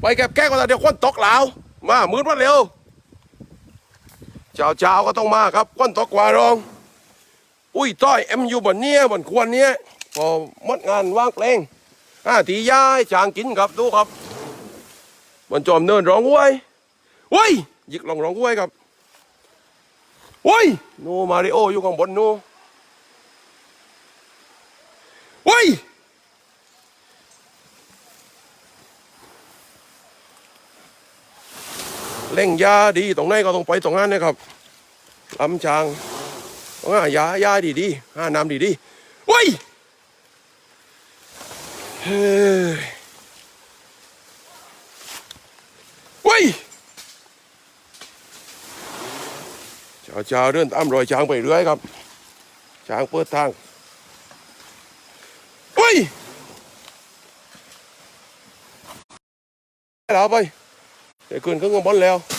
ไปแก็บแก้ก็เดี๋ยวควันตกเหลามามืดมาเร็วเจ้าเจ้าก็ต้องมาครับควันตกกว่ารอง อุ้ยต้อยเอ็มอยู่บนเนี้ยบนควรเนี้ยพอมดงานว่างเพลงอ่าตีย้ายจางกินครับดูครับบนจอมเนินร้องห้วยห้วยหยิกลองร้องห้วยครับห้วยโนมาริโออยู่ข้างบนโนห้วย เล่งยาดีตรงไหนก็ต้องไปตรงนั้นนะครับลำจางต้องหายายาดีดีๆหาน้ำดีดีๆโอ้ยเฮ้ยโอ้ยเจ้าเจ้าเดินตามรอยช้างไปเรื่อยครับช้างเปิดทางโอ้ยแล้วไป เดี๋ยวขึ้น